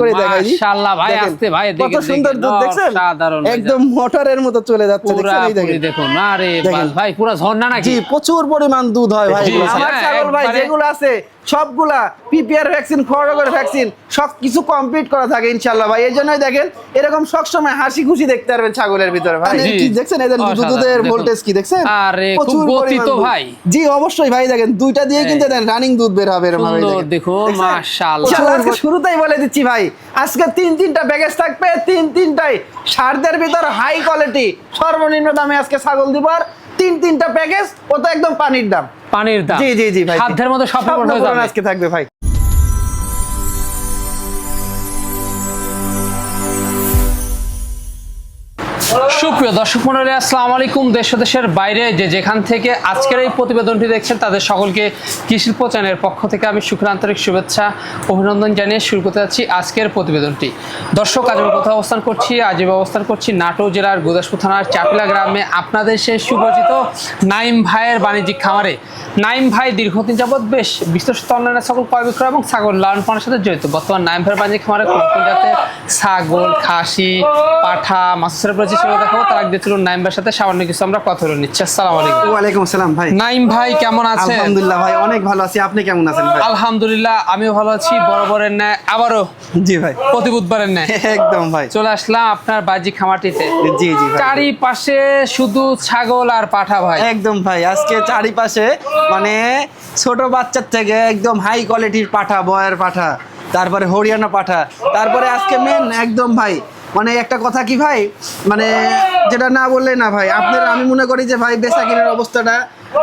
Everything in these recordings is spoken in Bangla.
করে দেখাই মাশাআল্লাহ ভাই, দেখেন, আস্তে ভাই, কত সুন্দর দুধ দেখছেন? অসাধারণ একদম মোটরের মতো চলে যাচ্ছে দেখছেন? এই দেখেন। দেখুন আরে বাস ভাই পুরা ঝর্ণা নাকি? জি প্রচুর পরিমাণ দুধ হয় ভাই জি, এগুলো। জি, আমার হ্যাঁ, ছাগল ভাই যেগুলো আছে সবগুলা পিপিআর ভ্যাকসিন খড়গের ভ্যাকসিন সব কিছু কমপ্লিট করা থাকে ভাই। এই জন্যই দেখেন এরকম সবসময় হাসি খুশি দেখতে পারবেন ছাগলের ভিতরে ভাই। কি দেখছেন? এদের দুধের ভোল্টেজ কি দেখছেন? আরে, খুব গতি তো ভাই। জি অবশ্যই ভাই দেখেন দুইটা দিয়ে কিন্তু দেন রানিং দুধ বের হবে এরকম দেখুন? মাশাআল্লাহ। শুরুতেই বলে দিচ্ছি ভাই আজকে তিন তিনটা প্যাকেজ থাকবে তিন তিনটাই। সারদের ভিতর হাই কোয়ালিটি সর্বনিম্ন দামে আজকে ছাগল দিবার তিন তিনটা প্যাকেজ ও তো একদম পানির দাম। পানির দাম। জি জি জি ভাই। সাধ্যের মধ্যে সব আজকে থাকবে ভাই। সুপ্রিয় দর্শক মন্ডলী, আসসালামু আলাইকুম। দেশ দেশের বাইরে যে যেখান থেকে আজকের এই প্রতিবেদনটি দেখছেন, তাদের সকলকে কৃষিল্প চ্যানেলের পক্ষ থেকে আমি শুক্র আন্তরিক শুভেচ্ছা, অভিনন্দন জানিয়ে শুরু করতে যাচ্ছি আজকের প্রতিবেদনটি। দর্শক, আজ আমি কোথাও অবস্থান করছি? আজ অবস্থান করছি নাটোর জেলার গুদাসপুর থানার চাপিলা গ্রামে আপনাদের সেই সুপরিচিত নাইম ভাইয়ের বাণিজ্যিক খামারে। নাইম ভাই দীর্ঘদিন যাবৎ বেশ বিস্তৃত অন্যান্য ছাগল ক্রয় বিক্রয় এবং ছাগল লালন পালনের সাথে জড়িত। বর্তমান নাইম ভাইয়ের বাণিজ্যিক খামারে কোন কোন জাতের ছাগল, খাসি, পাঠা, মাছের প্রতি সেগুলো দেখাবো তার আগে চলুন নাইম ভাইয়ের সাথে সামান্য কিছু আমরা কথা বলে নিচ্ছি। আসসালামু আলাইকুম। ওয়ালাইকুম আসসালাম ভাই। নাইম ভাই কেমন আছেন? আলহামদুলিল্লাহ ভাই অনেক ভালো আছি। আপনি কেমন আছেন ভাই? আলহামদুলিল্লাহ আমিও ভালো আছি। বরাবরের ন্যায় আবারও জি ভাই। প্রতি বুধবারের ন্যায়। একদম ভাই। চলে আসলাম আপনার বাহ্যিক খামারটিতে। জি জি ভাই। চারিপাশে শুধু ছাগল আর পাঠা ভাই। একদম ভাই। আজকে চারিপাশে মানে ছোট বাচ্চার থেকে একদম হাই কোয়ালিটির পাঠা বয়ের পাঠা তারপরে হরিয়ানা পাঠা তারপরে আজকে মেন একদম ভাই মানে একটা কথা কি ভাই? মানে যেটা না বললে না ভাই আপনার আমি মনে করি যে ভাই বেচা কিনার অবস্থাটা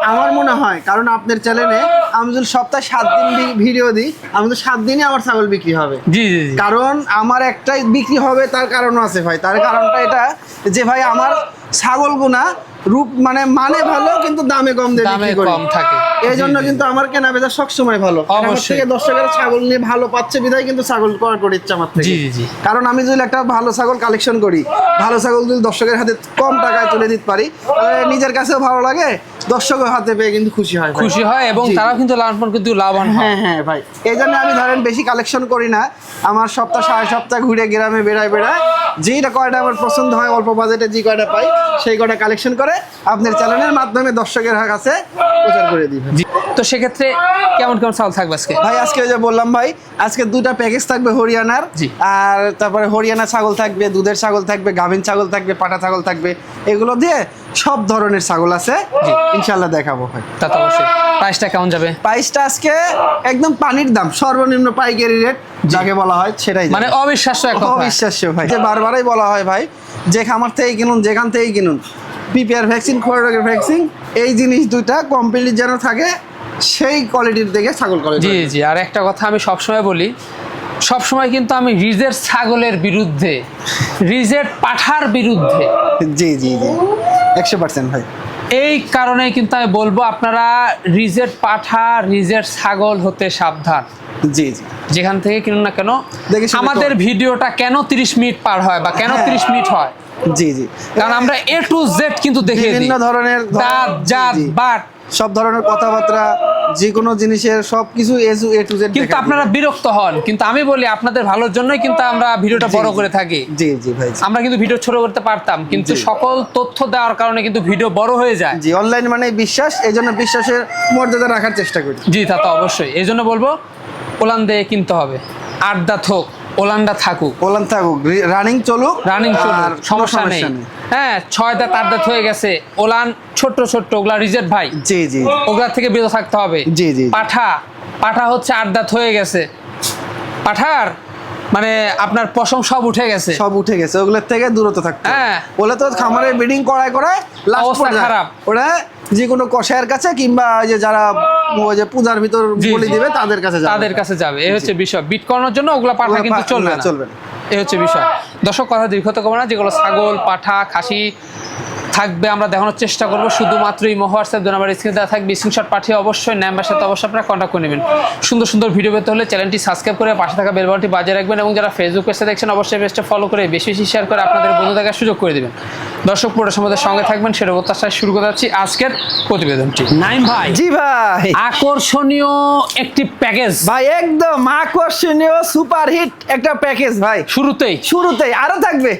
আমার মনে হয় কারণ আপনার চ্যানেলে আমি যদি সপ্তাহে সাত দিন ভিডিও দিই আমি তো সাত দিনই আমার ছাগল বিক্রি হবে। জি জি জি। কারণ আমার একটাই বিক্রি হবে তার কারণ আছে ভাই তার কারণটা এটা যে ভাই আমার ছাগল ছাগলগুনা রূপ মানে মানে ভালো কিন্তু দামে কম দেয় দামে কম থাকে এই জন্য। কিন্তু আমার কেনা বেচা সবসময় ভালো অবশ্যই। থেকে দর্শকের ছাগল নিয়ে ভালো পাচ্ছে বিধায় কিন্তু ছাগল করার করে ইচ্ছা আমার থেকে জি। কারণ আমি যদি একটা ভালো ছাগল কালেকশন করি ভালো ছাগল যদি দর্শকের হাতে কম টাকায় তুলে দিতে পারি তাহলে নিজের কাছেও ভালো লাগে দর্শকের হাতে পেয়ে কিন্তু খুশি হয় খুশি হয় এবং তারাও কিন্তু পালন কিন্তু লাভবান হয়। হ্যাঁ হ্যাঁ ভাই। এই জন্য আমি ধরেন বেশি কালেকশন করি না। আমার সপ্তাহ সাড়ে সপ্তাহ ঘুরে গ্রামে বেড়ায় বেড়ায় যেইটা কয়টা আমার পছন্দ হয় অল্প বাজেটে যে কয়টা পাই সেই কয়টা কালেকশন করে আপনার চ্যানেলের মাধ্যমে দর্শকের কাছে প্রচার করে জি। তো সেক্ষেত্রে কেমন কেমন ছাগল থাকবে আজকে? ভাই আজকে ওই যে বললাম ভাই আজকে দুটা প্যাকেজ থাকবে হরিয়ানার আর তারপরে হরিয়ানা ছাগল থাকবে দুধের ছাগল থাকবে গাভিন ছাগল থাকবে পাটা ছাগল থাকবে। এগুলো দিয়ে সব ধরনের ছাগল আছে। ইনশাল্লাহ দেখাবো ভাই। তা তো অবশ্যই। প্রাইসটা কেমন যাবে? প্রাইসটা আজকে একদম পানির দাম সর্বনিম্ন পাইকারি রেট যাকে বলা হয় সেটাই মানে অবিশ্বাস্য অবিশ্বাস্য ভাই। যে বারবারই বলা হয় ভাই যে খামার থেকে কিনুন যেখান থেকেই কিনুন পিপিআর ভ্যাকসিন খোয়ারোগের ভ্যাকসিন এই জিনিস দুইটা কমপ্লিট যেন থাকে সেই কোয়ালিটির দেখে ছাগল করে জি জি। আর একটা কথা আমি সবসময় বলি সবসময় কিন্তু আমি রিজের ছাগলের বিরুদ্ধে রিজের পাঠার বিরুদ্ধে জি জি জি। একশো পার্সেন্ট ভাই। এই কারণে কিন্তু আমি বলব আপনারা রিজের পাঠা রিজের ছাগল হতে সাবধান। জি জি। যেখান থেকে কিনুন না কেন দেখে আমাদের ভিডিওটা কেন 30 মিনিট পার হয় বা কেন তিরিশ 30 মিনিট হয়? জি জি। কারণ আমরা এ টু জেড কিন্তু দেখিয়ে দিই। বিভিন্ন ধরনের ধরন- দাঁত জাত বাট। সব ধরনের কথাবার্তা যে কোনো জিনিসের সব কিছু এ টু জেড কিন্তু আপনারা বিরক্ত হন। কিন্তু আমি বলি আপনাদের ভালোর জন্যই কিন্তু আমরা ভিডিওটা বড় করে থাকি। জি জি ভাই আমরা কিন্তু ভিডিও ছোট করতে পারতাম কিন্তু সকল তথ্য দেওয়ার কারণে কিন্তু ভিডিও বড় হয়ে যায়। জি অনলাইন মানে বিশ্বাস এই জন্য বিশ্বাসের মর্যাদা রাখার চেষ্টা করি। জি তা তো অবশ্যই। এই জন্য বলব ওলান দিয়ে কিনতে হবে। আড্ডা থোক ওলানটা থাকুক। বললাম থাকুক রানিং চলুক রানিং চলুক সমস্যা নেই। হ্যাঁ ছয় দাঁত আট দাঁত হয়ে গেছে ওলান ছোট্ট ছোট্ট ওগুলা রিজেক্ট ভাই জি জি ওগুলা থেকে বিরত থাকতে হবে জি, জি। পাঠা পাঠা হচ্ছে আট দাঁত হয়ে গেছে পাঠার মানে আপনার পশম সব উঠে গেছে সব উঠে গেছে ওগুলোর থেকে দূরত থাকতে হ্যাঁ। ওগুলো তো খামারে ব্রিডিং করায় করায় অবস্থা খারাপ। ওরা যে কোনো কষায়ের কাছে কিংবা ওই যে যারা ওই যে পূজার ভিতর বলি। দিবে তাদের কাছে যাবে। তাদের কাছে যাবে এই হচ্ছে বিষয় বিট করানোর জন্য ওগুলা পাঠা কিন্তু চলবে না চলবে না। এই হচ্ছে বিষয়। দর্শক কথা দীর্ঘত কমে না। যেগুলো ছাগল পাঠা খাসি থাকবে আমরা দেখানোর চেষ্টা করব। শুধুমাত্র এই হোয়াটসঅ্যাপ দু নাম্বার স্ক্রিনে দেওয়া থাকবে। স্ক্রিনশট পাঠিয়ে অবশ্যই নাম্বার সাথে অবশ্যই আপনারা কন্ট্যাক্ট করে নেবেন। সুন্দর সুন্দর ভিডিও পেতে হলে চ্যানেলটি সাবস্ক্রাইব করে পাশে থাকা বেল বাটনটি বাজিয়ে রাখবেন এবং যারা ফেসবুক পেজে দেখছেন অবশ্যই পেজটা ফলো করে বেশি বেশি শেয়ার করে আপনাদের বন্ধু দেখার সুযোগ করে দেবেন। দর্শক পুরো সমাজের সঙ্গে থাকবেন। সেটা প্রত্যাশায় শুরু করে যাচ্ছি আজকের প্রতিবেদনটি। নাইম ভাই। জি ভাই। আকর্ষণীয় একটি প্যাকেজ ভাই একদম আকর্ষণীয় সুপার হিট একটা প্যাকেজ ভাই। শুরুতেই। শুরুতেই আরও থাকবে।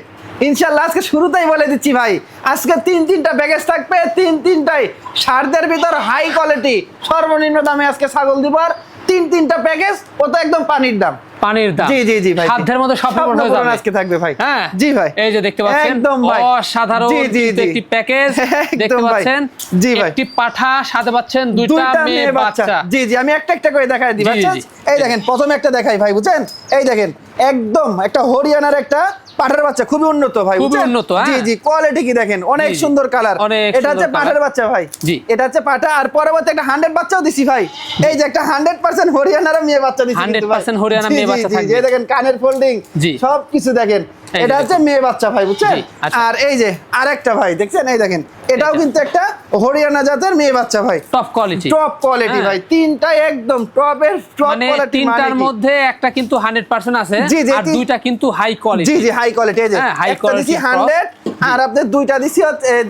ইনশাল্লাহ আজকে শুরুতেই বলে দিচ্ছি ভাই। আজকে তিন তিনটা প্যাকেজ থাকবে, তিন তিনটাই সারদের ভিতর হাই কোয়ালিটি সর্বনিম্ন দামে আজকে ছাগল দিব। আর তিন তিনটা প্যাকেজ ও তো একদম পানির দাম। পানির দাম। জি জি জি ভাই। সাধ্যের মধ্যে হয়ে যাবে। আজকে থাকবে ভাই। হ্যাঁ? জি ভাই। এই যে দেখতে পাচ্ছেন একদম ভাই। অসাধারণ জি জি জি। একটি প্যাকেজ দেখতে পাচ্ছেন জি ভাই। একটি পাঠা সাথে পাচ্ছেন দুইটা মেয়ে বাচ্চা। জি জি আমি একটা একটা করে দেখাই দিই বাচ্চা এই দেখেন প্রথমে একটা দেখাই ভাই বুঝছেন? এই দেখেন একদম একটা হরিয়ানার একটা পাঠার বাচ্চা খুবই উন্নত ভাই খুবই উন্নত, হ্যাঁ। জি জি কোয়ালিটি কি দেখেন? অনেক জি, জি। সুন্দর কালার এটা হচ্ছে পাঠার বাচ্চা ভাই। জি। এটা হচ্ছে পাঠা আর পরবর্তী একটা হান্ড্রেড বাচ্চাও দিছি ভাই। এই যে একটা হান্ড্রেড পার্সেন্ট হরিয়ানার মেয়ে বাচ্চা দিছি। 100% হরিয়ানা মেয়ে জি, বাচ্চা থাকবে। যে দেখেন কানের ফোল্ডিং সবকিছু সব কিছু দেখেন এটা হচ্ছে মেয়ে বাচ্চা ভাই বুঝছেন? আচ্ছা। আর এই যে আরেকটা ভাই দেখছেন? এই দেখেন এটাও কিন্তু একটা হরিয়ানা জাতের মেয়ে বাচ্চা ভাই। Top quality top quality. ভাই তিনটা একদম টপের টপ কোয়ালিটি তিনটার মধ্যে একটা কিন্তু হান্ড্রেড পার্সেন্ট আছে জি, জি, আর দুইটা কিন্তু হাই কোয়ালিটি জি জি হাই কোয়ালিটি এই যে quality crop। 100 আর আপনাদের দুইটা দিছি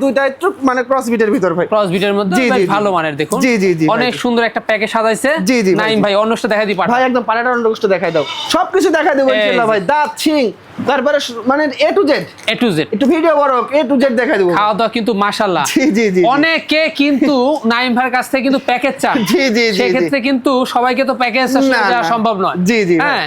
দুইটা একটু মানে ক্রস বিটের ভিতর ভাই। ক্রস বিটের মধ্যে জি, জি, জি। ভালো মানের দেখুন। জি, জি, জি, অনেক সুন্দর একটা প্যাকেজ সাজাইছে। জি, জি, ভাই, নাইম ভাই অন্যটা দেখাই দিই পাঠা ভাই একদম পালাটা অন্ডকোষ্ঠ দেখাই দাও। সবকিছু দেখাই দেবো ইনশাআল্লাহ ভাই। দাঁত শিং তারপরে মানে A to Z A to Z একটু ভিডিও বড় এ টু জেড দেখাই দেবো। খাওয়া দাওয়া কিন্তু জি, জি, জি। অনেকে কিন্তু নাইম ভাইয়ের কাছ থেকে কিন্তু প্যাকেজ চান। জি, জি, জি, সেক্ষেত্রে কিন্তু সবাইকে তো প্যাকেজ দেওয়া সম্ভব নয়। জি, জি, হ্যাঁ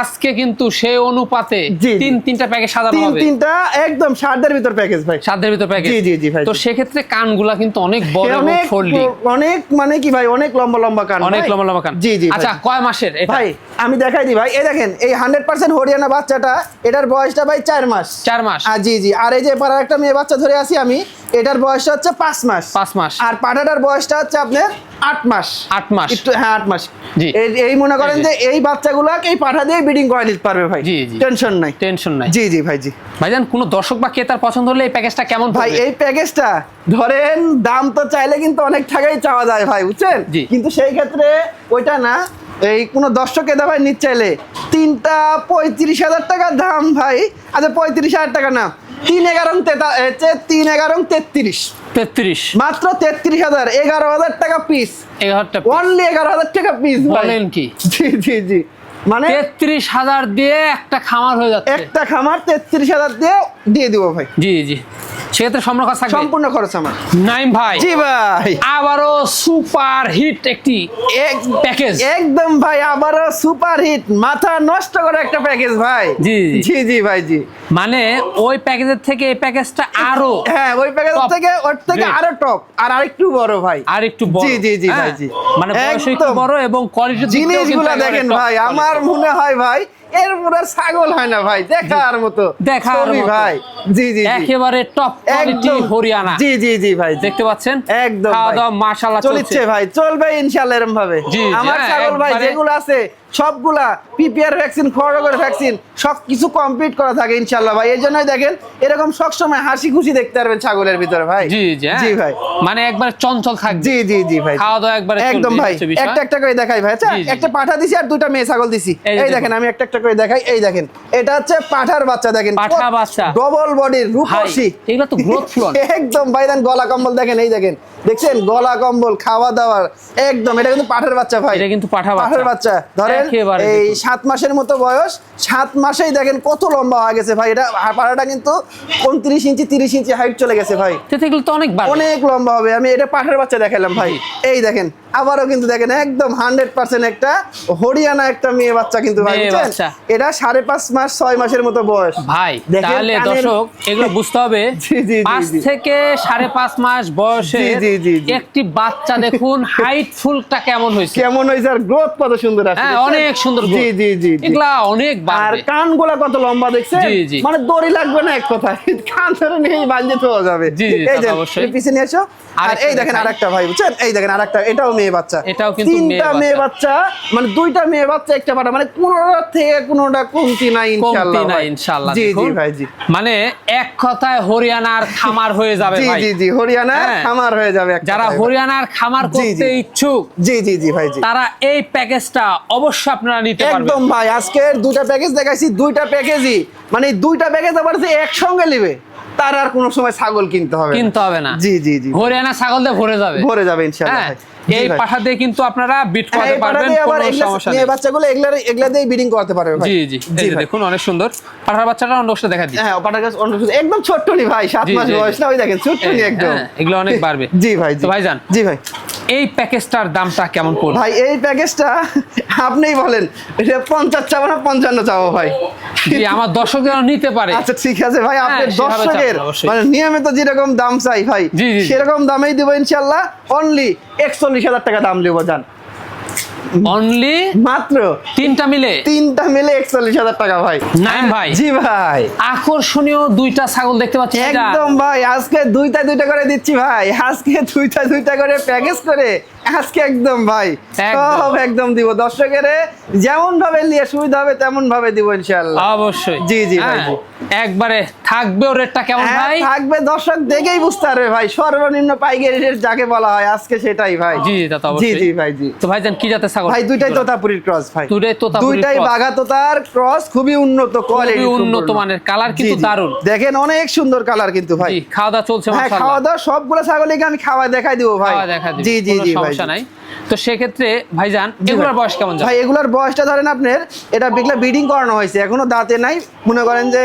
আজকে কিন্তু সেই অনুপাতে। তিন তিনটা প্যাকেজ সাজানো তিন তিনটা একদম ভিতর প্যাকেজ ভাই। ভিতর প্যাকেজ জি, জি, জি, ভাই, তো সেক্ষেত্রে কানগুলা কিন্তু অনেক বড় এবং অনেক ফোল্ডিং অনেক মানে কি ভাই? অনেক লম্বা লম্বা কান অনেক লম্বা লম্বা কান। জি জি আচ্ছা কয় মাসের এটা? ভাই আমি দেখাই দিই ভাই। এই দেখেন এই হান্ড্রেড পার্সেন্ট হরিয়ানা বাচ্চাটা এটার বয়সটা ভাই চার মাস। চার মাস। আর জি জি। আর এই যে পাড়ার একটা মেয়ে বাচ্চা ধরে আছি আমি এটার বয়সটা হচ্ছে পাঁচ মাস। পাঁচ মাস। আর পাঠাটার বয়সটা হচ্ছে আপনার আট মাস। আট মাস। একটু হ্যাঁ আট মাস। এই- মনে করেন যে। এই বাচ্চাগুলোকে এই পাঠা দিয়ে ব্রিডিং করে নিতে পারবে ভাই। জি, জি। টেনশন নাই। টেনশন নাই। জি জি ভাই জি। ভাইজান কোনো দর্শক বা ক্রেতার পছন্দ হলে এই প্যাকেজটা কেমন ভাই এই প্যাকেজটা ধরেন দাম তো চাইলে কিন্তু অনেক টাকাই চাওয়া যায় ভাই বুঝছেন? কিন্তু সেই ক্ষেত্রে ওইটা না এই কোনো দর্শক দেখাই ভাই নিতে চাইলে। তিনটা পঁয়ত্রিশ হাজার টাকার দাম ভাই। আচ্ছা পঁয়ত্রিশ হাজার টাকা না। তিন এগারো তেতা তিন এগারো তেত্রিশ। তেত্রিশ। মাত্র তেত্রিশ হাজার। এগারো হাজার টাকা পিস এগারোটা অনলি এগারো হাজার টাকা পিস বলেন কি? জি জি জি। মানে তেত্রিশ হাজার দিয়ে একটা খামার হয়ে যাচ্ছে। একটা খামার তেত্রিশ হাজার দিয়ে দিয়ে দিব ভাই। জি জি। সেক্ষেত্রে সম্পূর্ণ খরচ থাকবে? সম্পূর্ণ খরচ আমার। নাইম ভাই জি ভাই। আবারও সুপার হিট একটি এক- প্যাকেজ। একদম ভাই আবারও সুপার হিট। মাথা নষ্ট করে একটা প্যাকেজ ভাই। জি, জি। জি ভাই জি। মানে ওই প্যাকেজের থেকে এই প্যাকেজটা আরও হ্যাঁ ওই প্যাকেজ থেকে ওর থেকে আরও টপ আর আরেকটু বড় ভাই। আর একটু বড়। জি, জি, জি, হ্যাঁ? ভাই, জি। মানে বড় এবং কোয়ালিটি জিনিসগুলো দেখেন ভাই আমার মনে হয় ভাই এর পুরো ছাগল হয় না ভাই দেখার মতো। দেখার। ভাই। জি জি একেবারে টপ কোয়ালিটি হরিয়ানা। জি জি জি ভাই। দেখতে পাচ্ছেন? একদম খাওয়া। দাওয়া মাশাআল্লাহ চলছে। ভাই চলবে ইনশাআল্লাহ এরকম ভাবে আমার ছাগল ভাই যেগুলো আছে সবগুলা পিপিআর ভ্যাকসিন খড়গর ভ্যাকসিন সব কিছু কমপ্লিট করা থাকে ইনশাআল্লাহ ভাই। এই জন্যই দেখেন এরকম সবসময় হাসি খুশি দেখতে পারবেন ছাগলের ভিতরে ভাই। জি জি হ্যাঁ। ভাই। মানে একবার চঞ্চল থাকবে। জি জি জি ভাই। খাওয়া দাওয়া একবারে একদম ভাই। একটা একটা করে দেখাই ভাই। আচ্ছা জি, জি, একটা পাঠা দিছি আর দুইটা মেয়ে ছাগল দিছি। এই দেখুন। আমি একটা একটা করে দেখাই। এই দেখেন এটা হচ্ছে পাঠার বাচ্চা দেখেন। পাঠা বাচ্চা। ডবল বডির রূপসী। এগুলো তো গ্রোথ ফ্লোর একদম ভাই দেন গলা কম্বল দেখেন এই দেখেন। দেখছেন? গলা কম্বল খাওয়া দাওয়ার একদম এটা কিন্তু পাঠার বাচ্চা ভাই। এটা কিন্তু পাঠা বাচ্চা। পাঠার বাচ্চা। ধরেন এই সাত মাসের মতো বয়স সাত মাসেই দেখেন কত লম্বা হয়ে গেছে ভাই। এটা পাঠাটা কিন্তু উনত্রিশ ইঞ্চি তিরিশ ইঞ্চি হাইট চলে গেছে ভাই। তো অনেক অনেক লম্বা হবে। আমি এটা পাঠার বাচ্চা দেখালাম ভাই। এই দেখেন আবারও কিন্তু দেখেন একদম হান্ড্রেড পার্সেন্ট একটা হরিয়ানা একটা মেয়ে বাচ্চা কিন্তু ভাই। এটা সাড়ে পাঁচ মাস ছয় মাসের মতো বয়স। ভাই তাহলে দর্শক এগুলো বুঝতে হবে। পাঁচ থেকে সাড়ে পাঁচ মাস বয়সে। একটি বাচ্চা দেখুন হাইট ফুলটা কেমন হয়েছে? কেমন হয়েছে আর গ্রোথ কত সুন্দর আছে হ্যাঁ? অনেক সুন্দর জি জি জি জি। এগুলা অনেক আর বাড়বে কানগুলা কত লম্বা দেখছেন? জি, জি। মানে দড়ি লাগবে না এক কথা কান ধরে নিয়ে বাঁধতে তো যাবে। জি, জি, এই যে অবশ্যই। পিছনে নিয়ে এসো। আর এই দেখেন আরেকটা ভাই বুঝছেন? এই দেখেন আরেকটা এটাও মেয়ে বাচ্চা। এটাও কিন্তু মেয়ে তিনটা মেয়ে বাচ্চা মানে দুইটা মেয়ে বাচ্চা একটা পাটা মানে পনেরো থেকে কোনোটা কমতি নাই ইনশাআল্লাহ কমতি নাই ইনশাআল্লাহ জি জি ভাই জি। মানে এক কথায় হরিয়ানার খামার হয়ে যাবে জি ভাই। জি জি হরিয়ানা হ্যাঁ। খামার হয়ে যাবে যারা হরিয়ানার খামার জি, জি। করতে ইচ্ছুক জি জি জি ভাই জি। তারা এই প্যাকেজটা অবশ্যই আপনারা নিতে পারবেন। একদম ভাই আজকের দুইটা প্যাকেজ দেখাইছি দুইটা প্যাকেজই মানে দুইটা প্যাকেজ আবার যে একসঙ্গে নেবে তার আর কোনো সময় ছাগল কিনতে হবে কিনতে হবে না। জি জি জি। হরিয়ানা ছাগল দিয়ে ভরে যাবে। ভরে যাবে ইনশাআল্লাহ হ্যাঁ এই পাঠা দিয়ে কিন্তু আপনারা বিট হ্যাঁ, করতে পারবেন কোনো সমস্যা নেই। বাচ্চাগুলো এগুলা এগুলা দিয়ে ব্রিডিং করাতে পারবে ভাই। জি জি এই দেখুন অনেক সুন্দর। পাঠার বাচ্চাটা অন্য বসে দেখা দিই। হ্যাঁ পাঠার গাছ অন্য কিছু- একদম ছোট্ট নি ভাই সাত জি, মাস বয়স না ওই দেখেন ছোট্ট নি একদম। হ্যাঁ, এগুলো অনেক বাড়বে। জি ভাই তো ভাইজান জি ভাই। এই প্যাকেজটার দামটা কেমন পড়বে? ভাই এই প্যাকেজটা আপনিই বলেন। এটা পঞ্চাশ চাবো না পঞ্চান্ন চাবো ভাই? জি আমার দর্শক যেন নিতে পারে। আচ্ছা ঠিক আছে ভাই আপনি আপনার সেভাবে দর্শকের। মানে নিয়মিত যেরকম দাম চাই ভাই। সেরকম দামেই দিব ইনশাল্লাহ। অনলি একচল্লিশ হাজার টাকা দাম নেব যান অনলি মাত্র? তিনটা মিলে? তিনটা মিলে একচল্লিশ হাজার টাকা ভাই। নাইম ভাই। জি ভাই। আকর্ষণীয় দুইটা ছাগল দেখতে পাচ্ছি একদম ভাই। আজকে দুইটা দুইটা করে দিচ্ছি ভাই। আজকে দুইটা দুইটা করে প্যাকেজ করে। আজকে একদম ভাই সব একদম দিব। দর্শকের যেমন ভাবে নিয়ে সুবিধা হবে তেমন ভাবে দিব ইনশাল্লাহ অবশ্যই। জি, জি, ভাই, হ্যাঁ, জি। একবারে থাকবেও রেটটা কেমন হ্যাঁ, ভাই? থাকবে দর্শক দেখেই বুঝতে পারবে ভাই সর্বনিম্ন পাইকারি রেট যাকে বলা হয় আজকে সেটাই ভাই। জি, তা তো জি অবশ্যই। জি ভাই জি। তো ভাইজান কি জাতের ছাগল? ভাই দুইটাই তোতাপুরির ক্রস ভাই। দুইটাই তোতাপুরির দুইটাই। বাঘা তোতার ক্রস খুবই উন্নত কোয়ালিটি উন্নত মানের, কালার কিন্তু দারুণ। দেখেন অনেক সুন্দর কালার কিন্তু ভাই। খাওয়া দাওয়া চলছে হ্যাঁ মাশাআল্লাহ। খাওয়া দাওয়া সবগুলো ছাগলকে আমি খাওয়া দেখাই দিব ভাই। খাওয়া দেখা দিবে। জি জি জি ভাই। সমস্যা নাই। তো সেক্ষেত্রে ভাইজান এগুলার বয়স কেমন ভাই এগুলার বয়সটা ধরেন আপনার এটা বিগলা ব্রিডিং করানো হয়েছে এখনও দাঁতে নাই। মনে করেন যে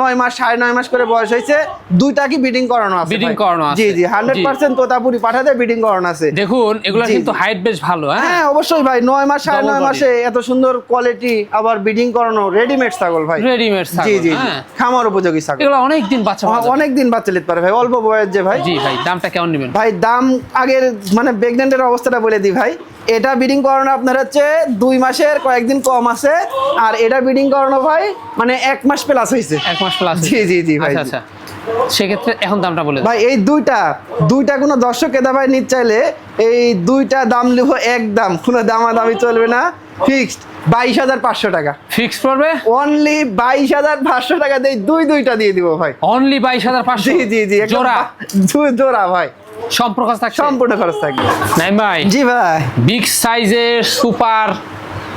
নয় মাস সাড়ে নয় মাস করে বয়স হয়েছে দুইটা কি ব্রিডিং করানো আছে করানো আছে। জি জি। হান্ড্রেড পার্সেন্ট তোতাপুরি পাঠাতে করানো আছে। দেখুন এগুলো কিন্তু হাইট বেশ ভালো হ্যাঁ? হ্যাঁ অবশ্যই ভাই নয় মাস সাড়ে নয় মাসে এত সুন্দর কোয়ালিটি আবার ব্রিডিং করানো রেডিমেড ছাগল ভাই। রেডিমেড জি ছাগল জি জি। হ্যাঁ। খামার উপযোগী ছাগল। এগুলো অনেক দিন বাচ্চা অনেক দিন বাচ্চা নিতে পারে ভাই অল্প বয়স যে ভাই। জি ভাই দামটা কেমন নেবেন? ভাই দাম আগের মানে প্রেগনেন্টের অবস্থাটা বলে দিই ভাই। এটা ব্রিডিং করানো আপনার হচ্ছে দুই মাসের কয়েকদিন কম আছে। আর এটা ব্রিডিং করানো ভাই মানে এক মাস প্লাস হয়েছে। এক মাস প্লাস জি, জি, জি, ভাই, আচ্ছা আচ্ছা। সেক্ষেত্রে এখন দামটা বলে ভাই এই দুইটা দুইটা কোনো দর্শক এদা ভাই নিতে চাইলে এই দুইটা দাম নেব এক দাম কোনো দামাদামি চলবে না। ফিক্সড বাইশ হাজার পাঁচশো টাকা। ফিক্স পড়বে? অনলি বাইশ হাজার পাঁচশো টাকা দিয়ে দুই দুইটা দিয়ে দিব ভাই। অনলি বাইশ হাজার পাঁচশো? জি জি জি জোড়া? জোড়া ভাই। সম্পর্ক থাকবে সম্পূর্ণ খরচ থাকবে। নাই ভাই জি ভাই। বিগ সাইজের সুপার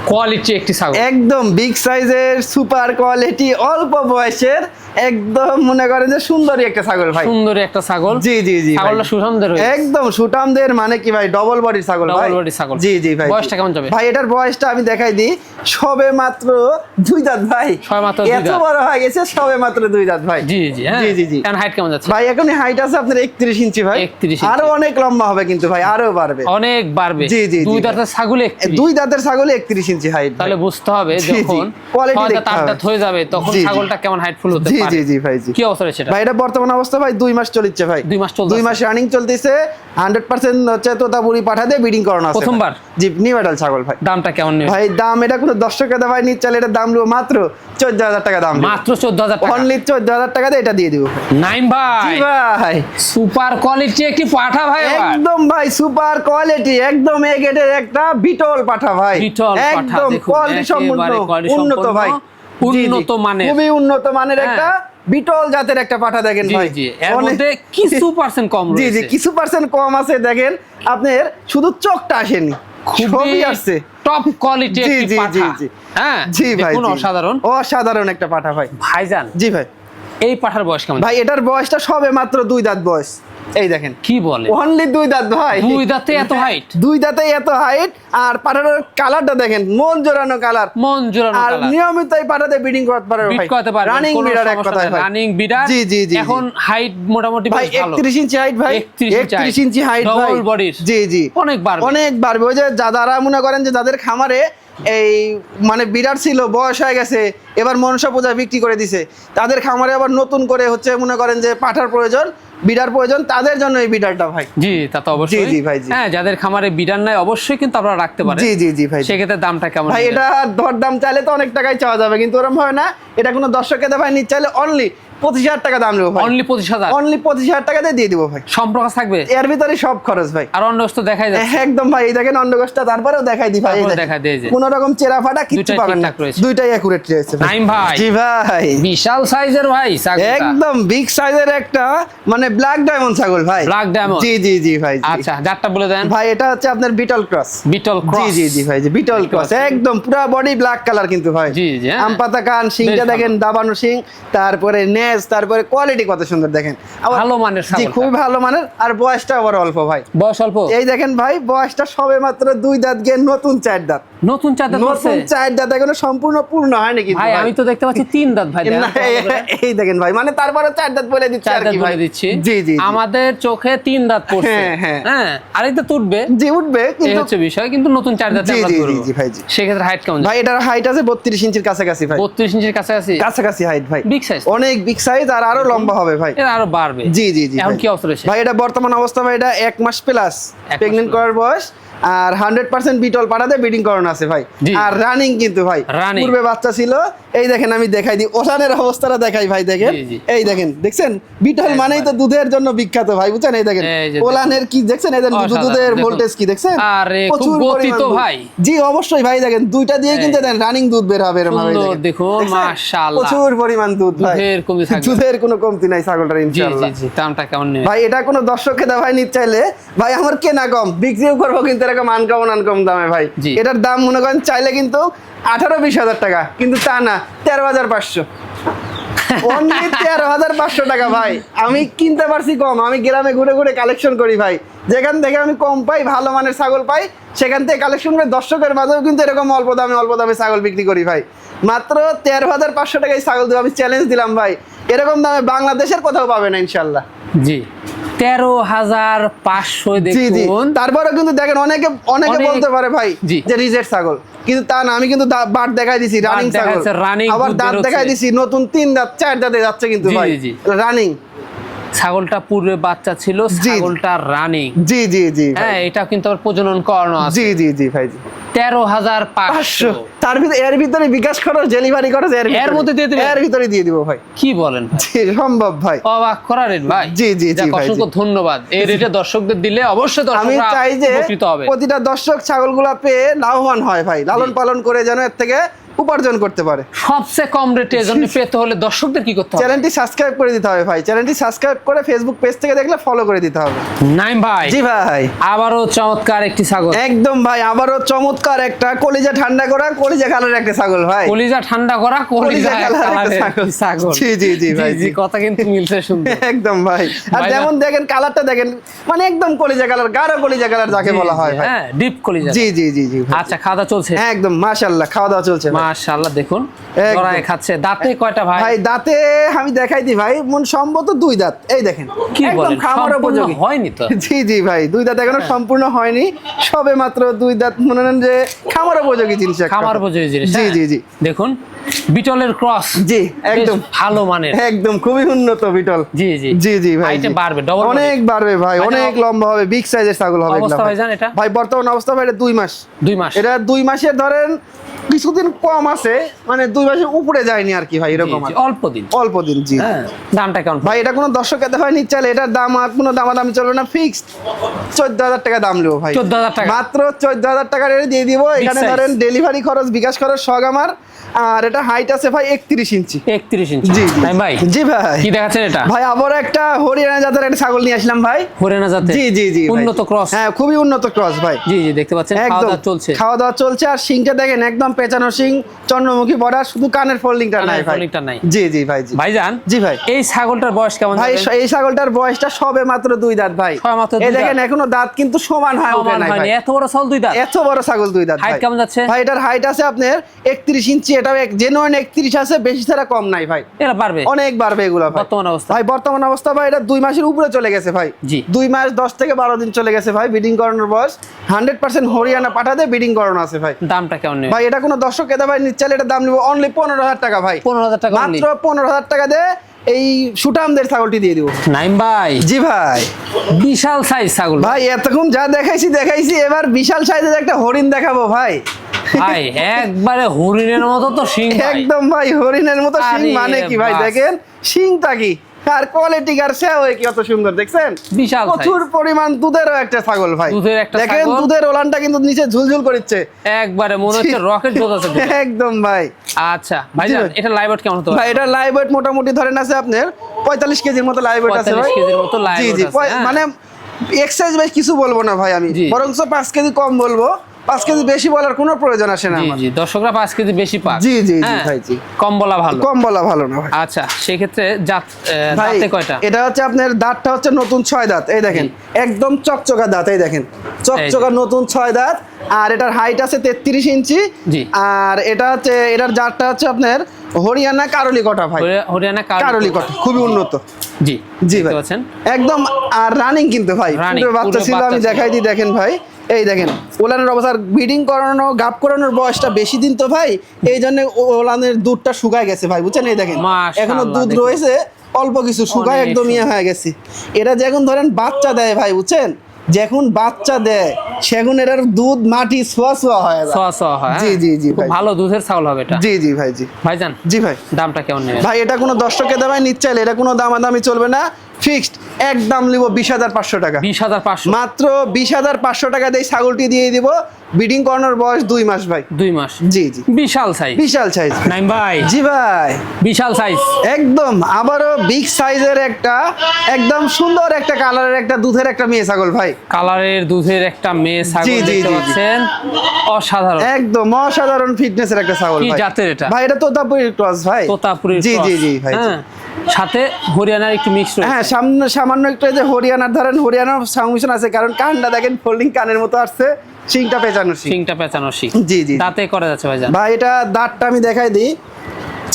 কোয়ালিটি একটি ছাগল। একদম বিগ সাইজের সুপার কোয়ালিটি অল্প বয়সের একদম মনে করেন যে সুন্দরী একটা ছাগল ভাই। সুন্দরী একটা ছাগল। জি জি জি ছাগলটা একদম সুটামদের মানে কি ভাই ডবল বডির ছাগল ভাই। Body ছাগল। জি জি ভাই। বয়সটা কেমন যাবে? ভাই এটার বয়সটা আমি দেখাই দিই। সবে মাত্র দুই দাঁত ভাই। সবে মাত্র দুই এত বড় হয়ে গেছে সবে মাত্র দুই দাঁত ভাই। জি জি হ্যাঁ। জি জি জি। কারণ হাইট কেমন যাচ্ছে? ভাই এখন হাইট আছে আপনার একত্রিশ ইঞ্চি ভাই। 31 ইঞ্চি। আরও অনেক লম্বা হবে কিন্তু ভাই আরও বাড়বে। অনেক বাড়বে। জি, জি, দুই দাঁতের ছাগল দুই দাঁতের ছাগল একত্রিশ ইঞ্চি হাইট তাহলে বুঝতে হবে। যখন দাঁত, দেখতে হবে। দাঁত হয়ে যাবে তখন। ছাগলটা কেমন হাইটফুল হতে পারে। জি জি ভাই জি। কি অবস্থা এটা? ভাই এটা বর্তমান অবস্থা ভাই দুই মাস চলছে ভাই। দুই মাস চলতেছে। দুই মাস রানিং চলতেছে হান্ড্রেড পার্সেন্ট হচ্ছে তোতাপুরি পাঠা দিয়ে বিডিং করানো আছে প্রথমবার? জি নিউডাল ছাগল ভাই। দামটা কেমন ভাই দাম এটা কোনো ভাই নিচ্ছে এটা দাম মাত্র চোদ্দ হাজার টাকা দাম মাত্র টাকা? অনলি চোদ্দ হাজার টাকা দিয়ে এটা দিয়ে দিব নাইম জি ভাই। ভাই। সুপার কোয়ালিটি একটি পাঠা ভাই একদম ভাই সুপার কোয়ালিটি একদম এ গেটের একটা বিটল পাঠা ভাই। বিটল পাঠা, একদম কোয়ালিটি সম্পূর্ণ উন্নত ভাই। উন্নত মানের। খুবই উন্নত মানের হ্যাঁ। একটা বিটল জাতের একটা পাঠা দেখেন ভাই। এর মধ্যে কিছু পার্সেন্ট কম জি জি কিছু পার্সেন্ট কম আছে দেখেন। আপনার শুধু চোখটা আসেনি। খুবই আসছে। টপ কোয়ালিটি জি, একটি জি, জি, জি। হ্যাঁ জি ভাই জি। অসাধারণ। অসাধারণ একটা পাঠা ভাই। ভাইজান জি ভাই। এই পাঠার বয়স কেমন? ভাই এটার বয়সটা সবে মাত্র দুই দাঁত বয়স। এই দেখেন। কি বলে? অনলি দুই দাঁত ভাই। দুই দাঁতে এত হাইট দুই দাঁতে এত হাইট আর কালারটা দেখেন মন জোরানো কালার মন জোরানো আর নিয়মিত এই পাঠাতে বিডিং করতে বিট ভাই। করতে পারবেন রানিং বিডার এক কথায় ভাই। রানিং বিডার জি জি জি এখন হাইট মোটামুটি ভাই 31 ইঞ্চি হাইট ভাই। 31 ইঞ্চি হাইট ভাই। Bodiর। জি জি। অনেক বাড়বে। অনেক বাড়বে। ওই যে যা- যারা মনে করেন যে যাদের খামারে এই মানে বিরাট ছিল বয়স হয়ে গেছে এবার মনসা পূজা বিক্রি করে দিছে। তাদের খামারে আবার নতুন করে হচ্ছে মনে করেন যে পাঠার প্রয়োজন। বিডার প্রয়োজন তাদের জন্য এই বিডারটা ভাই। জি তা তো অবশ্যই। জি, জি, ভাই, জি। হ্যাঁ যাদের খামারে বিডার নাই অবশ্যই কিন্তু আপনারা রাখতে পারেন। জি জি জি ভাই সেক্ষেত্রে দামটা কেমন ভাই এটা দর দাম চাইলে তো অনেক টাকাই চাওয়া যাবে কিন্তু ওরকম হয় না। এটা কোনো দর্শক খেতে ভাই নিচ্ছে চাইলে অনলি পঁচিশ হাজার টাকা দাম নেব অনলি পঁচিশ হাজার? অনলি পঁচিশ হাজার দিয়ে দিবো ভাই। সম্পর্ক থাকবে? এর ভিতরে সব খরচ ভাই। আর অন্য দেখাই যাচ্ছে। একদম ভাই এই দেখেন তারপরেও দেখাই দি ভাই। দেখাই দিয়ে। কোনো রকম চেরা ফাটা দুইটাই পাবেন না। দুইটাই অ্যাকুরেট রয়েছে ভাই। নাইম ভাই। জি ভাই। বিশাল সাইজের ভাই একদম বিগ সাইজের একটা মানে ব্ল্যাক ডায়মন্ড ছাগল ভাই। Black diamond? জি জি জি ভাই আচ্ছা যারটা বলে দেন। ভাই এটা হচ্ছে আপনার বিটল ক্রস বিটল জি ক্রস জি জি ভাই জি বিটল ক্রস একদম পুরো বডি ব্ল্যাক কালার কিন্তু ভাই। জি, জি, হ্যাঁ। আম পাতা কান শিংটা দেখেন দাবানো শিং তারপরে নেজ তারপরে কোয়ালিটি কত সুন্দর দেখেন। আবার- ভালো মানের জি খুবই ভালো মানের আর বয়সটা আবার অল্প ভাই। বয়স অল্প? এই দেখেন ভাই বয়সটা সবে মাত্র দুই দাঁত গিয়ে নতুন চার দাঁত। নতুন চাঁদা করছে নতুন চার দাঁত এখনও সম্পূর্ণ পূর্ণ হয়নি কিন্তু ভাই আমি তো দেখতে পাচ্ছি তিন দাঁত ভাই। এই দেখেন ভাই মানে তারপরে চার দাঁত বলে দিচ্ছি চার আর দাঁত কি ভাই। বলে দিচ্ছি। জি জি। আমাদের চোখে তিন দাঁত পড়ছে। হ্যাঁ, হ্যাঁ। হ্যাঁ আরেকটা তুটবে। জি উঠবে এই কিন্তু হচ্ছে বিষয় কিন্তু নতুন চার দাঁতে জি, আমরা জি, জি, জি, ভাই, জি। সেক্ষেত্রে হাইট কেমন ভাই এটার হাইট আছে বত্রিশ ইঞ্চির কাছাকাছি ভাই। বত্রিশ ইঞ্চির কাছাকাছি? কাছাকাছি হাইট ভাই। বিগ সাইজ অনেক বিগ সাইজ আর আরও লম্বা হবে ভাই। এর আরও বাড়বে। জি জি জি এখন ভাই। কি অবস্থা ভাই এটা বর্তমান অবস্থা ভাই এটা এক মাস প্লাস মাস প্রেগনেন্ট করার বয়স আর হান্ড্রেড পার্সেন্ট বিটল পাঠাতে ব্রিডিং করানো আছে ভাই। আর রানিং কিন্তু ভাই। পূর্বে বাচ্চা ছিল এই দেখেন আমি দেখাই দিই। ওলানের অবস্থাটা দেখাই ভাই দেখেন। এই দেখেন দেখছেন? বিটল মানেই তো দুধের জন্য বিখ্যাত ভাই বুঝছেন? এই দেখেন ওলানের কি দেখছেন? এই দেখেন দুধের ভোল্টেজ কি দেখছেন? প্রচুর। ভাই। জি অবশ্যই ভাই দেখেন দুইটা দিয়ে কিন্তু দেন রানিং দুধ বের হবে এরকম দেখুন, মাশাআল্লাহ। প্রচুর পরিমাণ দুধ ভাই। দুধের কোনো কমতি নাই ছাগলটার জি জি জি দামটা কেমন ভাই এটা কোনো দর্শক খেতে ভাই নিতে চাইলে ভাই আমার কেনা কম বিক্রিও করব কিন্তু এরকম আনকমন আনকম দামে ভাই। এটার দাম মনে করেন চাইলে কিন্তু আঠারো বিশ হাজার টাকা কিন্তু তা না তেরো হাজার পাঁচশো। অনলি তেরো হাজার পাঁচশো টাকা ভাই। আমি কিনতে পারছি কম আমি গ্রামে ঘুরে ঘুরে কালেকশন করি ভাই। যেখান থেকে আমি কম পাই ভালো মানের ছাগল পাই সেখান থেকে কালেকশন করে দর্শকের মাঝেও কিন্তু এরকম অল্প দামে অল্প দামে ছাগল বিক্রি করি ভাই। মাত্র তেরো হাজার পাঁচশো টাকায় ছাগল দেবো আমি চ্যালেঞ্জ দিলাম ভাই। এরকম দামে বাংলাদেশের কোথাও পাবে না ইনশাল্লাহ। জি। তেরো হাজার পাঁচশো দেখুন। তারপরে কিন্তু দেখেন অনেকে অনেকে বলতে পারে ভাই যে রিজেক্ট ছাগল। কিন্তু তা না আমি কিন্তু বাট দেখাই দিছি রানিং ছাগল। running আবার দাঁত দেখাই দিছি নতুন তিন দাঁত চার দাঁতে যাচ্ছে কিন্তু ভাই। জি, জি। রানিং ছাগলটা পূর্বে বাচ্চা ছিল ছাগলটা রানিং জি জি জি হ্যাঁ এটা কিন্তু আবার প্রজনন করানো আছে। জি জি জি ভাই জি। তেরো হাজার পাঁচশো। তার ভিতরে এর ভিতরে বিকাশ খরচ ডেলিভারি খরচ এর। মধ্যে দিয়ে? এর ভিতরে দিয়ে দিব ভাই। কি বলেন সম্ভব ভাই। অবাক করা রেট ভাই? জি, জি, জি, ভাই, অসংখ্য ধন্যবাদ। এই রেটে দর্শকদের দিলে অবশ্যই আমি চাই যে প্রতিটা দর্শক ছাগলগুলা পেয়ে লাভবান হয় ভাই। লালন পালন করে যেন এর থেকে উপার্জন করতে পারে। সবচেয়ে কম রেটে এজন্য পেতে হলে দর্শকদের কি করতে হবে? চ্যানেলটি সাবস্ক্রাইব করে দিতে হবে ভাই। চ্যানেলটি সাবস্ক্রাইব করে ফেসবুক পেজ থেকে দেখলে ফলো করে দিতে হবে। নাইম ভাই জি ভাই। আবারও চমৎকার একটি ছাগল। একদম ভাই আবারও চমৎকার একটা কলিজা ঠান্ডা করা কলিজা কালারের একটা ছাগল ভাই। কলিজা ঠান্ডা করা কলিজা কালারের ছাগল। জি, জি, জি, ভাই, জি। কথা কিন্তু মিলছে সুন্দর। একদম ভাই। আর যেমন দেখেন কালারটা দেখেন মানে একদম কলিজা কালার গাঢ় কলিজা কালার যাকে বলা হয় ভাই। হ্যাঁ ডিপ কলিজা। জি জি জি জি আচ্ছা খাওয়া দাওয়া চলছে? একদম মাশাআল্লাহ খাওয়া দাওয়া চলছে। মাশাআল্লাহ দেখুন। খাচ্ছে। দাঁতে কয়টা ভাই? ভাই দাঁতে আমি দেখাই দিই ভাই মন সম্ভবত দুই দাঁত। এই দেখেন কি বলেন? খামার উপযোগী। হয়নি তো? জি জি ভাই দুই দাঁত এখনও হ্যাঁ। সম্পূর্ণ হয়নি। সবে মাত্র দুই দাঁত মনে নেন যে খামার উপযোগী জিনিস। খামার উপযোগী জিনিস জি হ্যাঁ? জি জি। দেখুন বিটলের ক্রস। জি একদম। ভালো মানের। একদম খুবই উন্নত বিটল। জি জি। জি জি ভাই জি। বাড়বে ডবল অনেক বাড়বে ভাই অনেক লম্বা হবে বিগ সাইজের ছাগল হবে অবস্থা ভাই। ভাইজান এটা? ভাই বর্তমান অবস্থা ভাই এটা দুই মাস। দুই মাস। এটা দুই মাসের ধরেন কিছুদিন কম আছে মানে দুই মাসের উপরে যায়নি আর কি ভাই এরকম অল্প দিন। অল্প দিন জি। হ্যাঁ দামটা কেমন? ভাই এটা কোনো দর্শক খেতে হয় নিচ্ছে এটার দাম আর কোনো দামাদামি চলবে না ফিক্সড চোদ্দ হাজার টাকা দাম নেব ভাই। 14,000 টাকা। মাত্র চোদ্দ হাজার টাকা রেটে দিয়ে দিব। এখানে ধরেন ডেলিভারি খরচ বিকাশ খরচ সগ আমার। আর এটা হাইট আছে ভাই একত্রিশ ইঞ্চি। একত্রিশ ইঞ্চি। জি ভাই? জি ভাই। কি দেখাচ্ছেন এটা? ভাই আবার একটা হরিয়ানা জাতের একটা ছাগল নিয়ে আসলাম ভাই। হরিয়ানা জাতে জি জি জি উন্নত ক্রস হ্যাঁ খুবই উন্নত ক্রস ভাই। জি জি দেখতে পাচ্ছেন খাওয়া দাওয়া চলছে। খাওয়া দাওয়া চলছে আর সিংটা দেখেন একদম পেঁচানো সিং চন্দ্রমুখী বর্ডার শুধু কানের ফোল্ডিংটা নাই foldingটা নাই। জি জি ভাই জি। ভাইজান জি ভাই। এই ছাগলটার বয়স কেমন ভাই এই ছাগলটার বয়সটা সবে মাত্র দুই দাঁত ভাই। এই দেখেন এখনও দাঁত কিন্তু সমান হয় সমান নাই ভাই। এত বড় ছাগল দুই দাঁত? এত বড় ছাগল দুই দাঁত ভাই। কেমন যাচ্ছে? ভাই এটার হাইট আছে আপনার একত্রিশ ইঞ্চি এটা জেনুইন একত্রিশ আছে বেশি ছাড়া কম নাই ভাই। এরা পারবে অনেক বাড়বে এগুলো ভাই। বর্তমান অবস্থা। ভাই বর্তমান অবস্থা ভাই এটা দুই মাসের উপরে চলে গেছে ভাই। জি। দুই মাস দশ থেকে বারো দিন চলে গেছে ভাই ব্রিডিং করানোর বয়স। হান্ড্রেড পার্সেন্ট হরিয়ানা পাঠাতে ব্রিডিং করানো আছে ভাই। দামটা কেমন ভাই এটা কোনো দর্শক কেদা ভাই নিচ্ছে এটার দাম নিবো অনলি পনেরো হাজার টাকা ভাই। পনেরো হাজার টাকা মাত্র পনেরো হাজার টাকা দিয়ে এই সুটামদের ছাগলটি দিয়ে দিব। নাইম ভাই। জি ভাই। বিশাল সাইজ ছাগল। ভাই এতক্ষণ যা দেখাইছি দেখাইছি এবার বিশাল সাইজের একটা হরিণ দেখাবো ভাই। ভাই একবারে হরিণের মতো তো সিং একদম ভাই হরিণের মতো সিং মানে কি ভাই। দেখেন শিংটা কি? আর কোয়ালিটি আর সেও কি কত সুন্দর দেখছেন? বিশাল প্রচুর পরিমাণ দুধেরও একটা ছাগল ভাই। দুধের একটা দেখেন দুধের ওলানটা কিন্তু নিচে ঝুলঝুল করছে একবারে মনে হচ্ছে রকেট দুধ আছে একদম ভাই। আচ্ছা ভাই। এটা লাইভ কেমন হতে ভাই এটা লাইভ ওয়েট মোটামুটি ধরেন আছে আপনার পঁয়তাল্লিশ কেজির মতো লাইভ ওয়েট আছে 45 কেজির মতো weight জি আছে, হ্যাঁ। মানে এক্সারসাইজ ভাই কিছু বলব না ভাই আমি। বরং পাঁচ কেজি কম বলব। পাঁচ কেজি বেশি বলার কোনো প্রয়োজন আসে না জি দর্শকরা পাঁচ কেজি বেশি পাক। জি, জি, জি, হ্যাঁ? ভাই, জি। কম বলা ভালো। কম বলা ভালো না ভাই। আচ্ছা সেক্ষেত্রে জাত দাঁতে কয়টা? এটা হচ্ছে আপনার দাঁতটা হচ্ছে নতুন ছয় দাঁত। এই দেখেন একদম চকচকা দাঁত এই দেখেন। চকচকা নতুন ছয় দাঁত আর এটার হাইট আছে তেত্রিশ ইঞ্চি। আর এটা হচ্ছে এটার জাতটা হচ্ছে আপনার হরিয়ানা কারলি কটা ভাই। হরি- হরিয়ানা কারলি কটা খুবই উন্নত। জি জি ভাই। একদম আর রানিং কিন্তু ভাই। বাচ্চা ছিল আমি দেখাই দিই দেখেন ভাই। এই দেখেন ওলানের অবস্থা ব্রিডিং করানো গাপ করানোর বয়সটা বেশি দিন তো ভাই এই জন্য ওলানের দুধটা শুকায় গেছে ভাই বুঝছেন? এই দেখেন এখনও দুধ রয়েছে অল্প কিছু শুকায় একদম ইয়ে হয়ে গেছে। এটা যখন ধরেন বাচ্চা দেয় ভাই বুঝছেন? যখন বাচ্চা দেয় সেগুন এটার দুধ মাটি ছোয়া ছোয়া হয়ে সোয়া সোয়া হয় জি, হ্যাঁ? জি, জি, খুব ভাই। ভালো দুধের ছাগল হবে এটা। জি জি ভাই জি। ভাইজান জি ভাই। দামটা কেমন নেবেন? ভাই এটা কোনো দর্শকের দামায় নিচ্ছে এটা কোনো দামাদামি চলবে না। ফিক্সড একদম নিব বিশ হাজার পাঁচশো টাকা। বিশ হাজার পাঁচশো। মাত্র বিশ হাজার পাঁচশো টাকা দিয়ে ছাগলটি দিয়ে দিব। বিডিং করানোর বয়স দুই মাস ভাই। দুই মাস। জি জি। বিশাল সাইজ বিশাল সাইজ নাইম ভাই। জি ভাই। বিশাল সাইজ একদম আবারও বিগ সাইজের একটা একদম সুন্দর একটা কালারের একটা দুধের একটা মেয়ে ছাগল ভাই। কালারের দুধের একটা মেয়ে ছাগল জি, জি, জি। অসাধারণ। একদম অসাধারণ ফিটনেসের একটা ছাগল ভাই। জাতের এটা? ভাই এটা তোতাপুরির ক্রস ভাই। তোতাপুরির জি জি জি ভাই হ্যাঁ। সাথে হরিয়ানার একটু মিক্স হ্যাঁ সামনে সামান্য একটু যে হরিয়ানার ধরেন হরিয়ানার সংমিশ্রণ আছে কারণ কানটা দেখেন ফোল্ডিং কানের মতো আসছে শিংটা পেঁচানো সিংটা পেঁচানো শিং। জি জি দাঁতে করা যাচ্ছে ভাই ভাই এটা দাঁতটা আমি দেখাই দিই।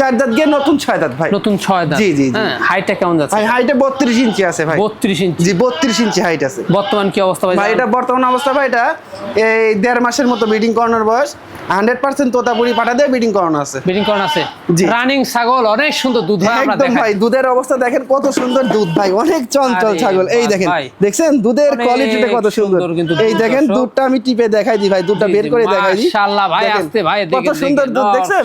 চার দাঁত গিয়ে নতুন ছয় দাঁত ভাই। নতুন ছয় দাঁত। জি, জি, জি। হ্যাঁ হাইটটা কেমন যাচ্ছে? ভাই হাইটে বত্রিশ ইঞ্চি আছে ভাই। বত্রিশ ইঞ্চি। জি বত্রিশ ইঞ্চি হাইট আছে। বর্তমান কি অবস্থা ভাই? ভাই এটা বর্তমান অবস্থা ভাই এটা এই দেড় মাসের মতো ব্রিডিং করানোর বয়স। হান্ড্রেড পার্সেন্ট তোতাপুরি পাঠা দিয়ে ব্রিডিং করানো আছে। ব্রিডিং করানো আছে। জি। রানিং ছাগল অনেক সুন্দর দুধ হয় একদম ভাই দুধের অবস্থা দেখেন কত সুন্দর দুধ ভাই অনেক চঞ্চল ছাগল। এই দেখেন দেখছেন? দুধের কোয়ালিটিটা কত সুন্দর এই দেখেন দুধটা আমি টিপে দেখাই দিই ভাই দুধটা বের করে দেখাই দিই। মাশাআল্লাহ ভাই, আস্তে ভাই, কত সুন্দর দুধ দেখছেন?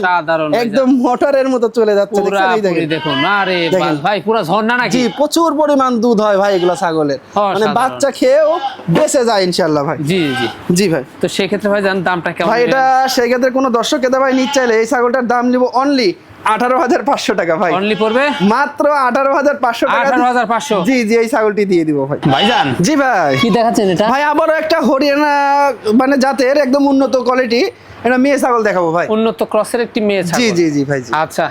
একদম মোটরের মতো চলে যাচ্ছে পুরা দেখছেন এই দেখেন। পুরি দেখুন। আরে ভাই পুরা ঝর্ণা নাকি? জি প্রচুর পরিমাণ দুধ হয় ভাই এগুলো ছাগলের। মানে বাচ্চা খেয়েও বেঁচে যায় ইনশাল্লাহ ভাই। জি জি। জি ভাই। তো সেক্ষেত্রে ভাই জান দামটা কেমন ভাই এটা সেই ক্ষেত্রে কোনো দর্শক খেতে ভাই নিচ্ছে চাইলে এই ছাগলটার দাম নিব অনলি আঠারো হাজার পাঁচশো টাকা ভাই। অনলি পড়বে? মাত্র আঠারো হাজার পাঁচশো আঠারো হাজার পাঁচশো? জি জি এই ছাগলটি দিয়ে দিব ভাই। ভাইজান? জি ভাই। কি দেখাচ্ছেন এটা? ভাই আবারও একটা হরিয়ানা মানে জাতের একদম উন্নত কোয়ালিটি এটা মেয়ে ছাগল দেখাবো ভাই। উন্নত ক্রসের একটি মেয়ে ছাগল। জি জি জি। ভাই আচ্ছা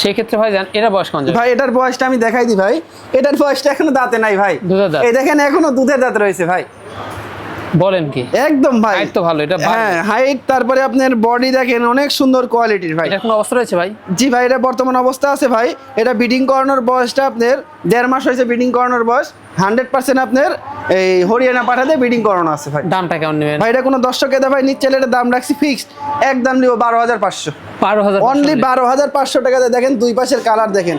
সেক্ষেত্রে ভাই জান এরা বয়স কোন ভাই এটার বয়সটা আমি দেখাই দিই ভাই। এটার বয়সটা এখনও দাঁতে নাই ভাই। দুধের দাঁত। এই দেখেন এখনও দুধের দাঁত রয়েছে ভাই। বলেন কি? একদম ভাই। Height তো ভালো, এটা হ্যাঁ হাইট তারপরে আপনার বডি দেখেন অনেক সুন্দর কোয়ালিটির ভাই। এটা কোনো অবস্থা রয়েছে ভাই? জি ভাই এটা বর্তমান অবস্থা আছে ভাই। এটা বিডিং করানোর বয়সটা আপনার দেড় মাস হয়েছে বিডিং করানোর বয়স। হান্ড্রেড পার্সেন্ট আপনার এই হরিয়ানা পাঠাতে বিডিং করানো আছে ভাই। দামটা কেমন নেবেন? ভাই এটা কোনো দর্শক এদা ভাই নিচ্ছে এটার দাম রাখছি ফিক্সড একদম নিব বারো হাজার পাঁচশো। বারো হাজার অনলি বারো হাজার পাঁচশো টাকাতে দেখেন দুই পাশের কালার দেখেন।